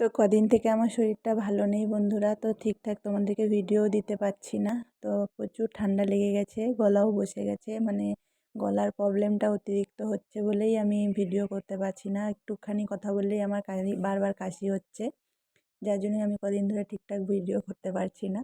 তো কদিন থেকে আমার শরীরটা ভালো নেই বন্ধুরা, তো ঠিকঠাক তোমাদেরকে ভিডিও দিতে পারছি না। তো প্রচুর ঠান্ডা লেগে গেছে, গলাও বসে গেছে মানে গলার প্রবলেমটা অতিরিক্ত হচ্ছে বলেই আমি ভিডিও করতে পারছি না। একটুখানি কথা বললেই আমার কাশি, বারবার কাশি হচ্ছে, যার জন্য আমি কদিন ধরে ঠিকঠাক ভিডিও করতে পারছি না।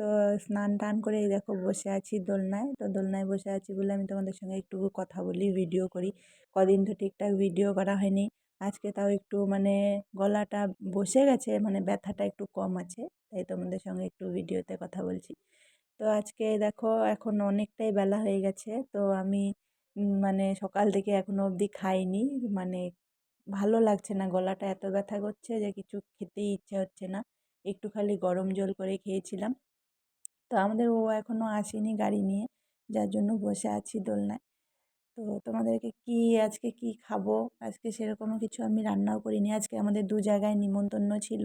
তো স্নান টান করে দেখো বসে আছি দোলনায়। তো দোলনায় বসে আছি বলে আমি তোমাদের সঙ্গে একটু কথা বলি ভিডিও করি। কদিন তো ঠিকঠাক ভিডিও করা হয়নি। আজকে তাও একটু মানে গলাটা বসে গেছে মানে ব্যথাটা একটু কম আছে, তাই তোমাদের সঙ্গে একটু ভিডিওতে কথা বলছি। তো আজকে দেখো এখন অনেকটাই বেলা হয়ে গেছে, তো আমি মানে সকাল থেকে এখনও অবধি খাইনি। মানে ভালো লাগছে না, গলাটা এত ব্যথা করছে যে কিছু খেতেই ইচ্ছে হচ্ছে না। একটু খালি গরম জল করে খেয়েছিলাম। তো আমাদের ও এখনও আসেনি গাড়ি নিয়ে, যার জন্য বসে আছি দোলনায়। তো তোমাদেরকে কি আজকে কি খাব? আজকে সেরকমও কিছু আমি রান্নাও করিনি। আজকে আমাদের দু জায়গায় নিমন্ত্রণ ছিল।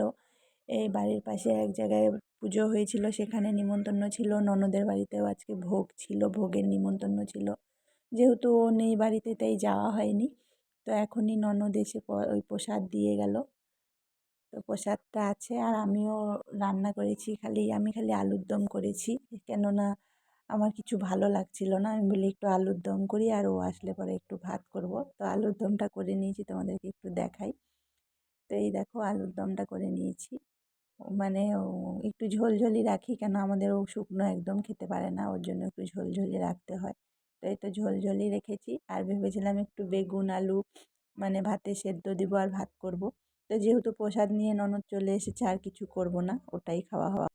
এই বাড়ির পাশে এক জায়গায় পুজো হয়েছিল, সেখানে নিমন্ত্রণ ছিল। ননদের বাড়িতেও আজকে ভোগ ছিল, ভোগের নিমন্ত্রণ ছিল। যেহেতু ও নেই বাড়িতে, তাই যাওয়া হয়নি। তো এখনই ননদ এসে ওই প্রসাদ দিয়ে গেল। তো প্রসাদটা আছে আর আমিও রান্না করেছি, খালি আমি খালি আলুর দম করেছি। কেননা আমার কিছু ভালো লাগছিল না, আমি বলি একটু আলুর দম করি আর ও আসলে পরে একটু ভাত করব। তো আলুর দমটা করে নিয়েছি, তোমাদেরকে একটু দেখাই। তো এই দেখো আলুর দমটা করে নিয়েছি। মানে একটু ঝোলঝোলি রাখি কেন আমাদের ও শুকনো একদম খেতে পারে না, ওর জন্য একটু ঝোলঝোলি রাখতে হয়। তো এই তো ঝোলঝোলি রেখেছি আর ভেবেছিলাম একটু বেগুন, আলু মানে ভাতে সেদ্ধ দিব আর ভাত করব। তো যেহেতু প্রসাদ নিয়ে ননদ চলে এসেছে আর কিছু করব না। ওটাই খাওয়া হওয়া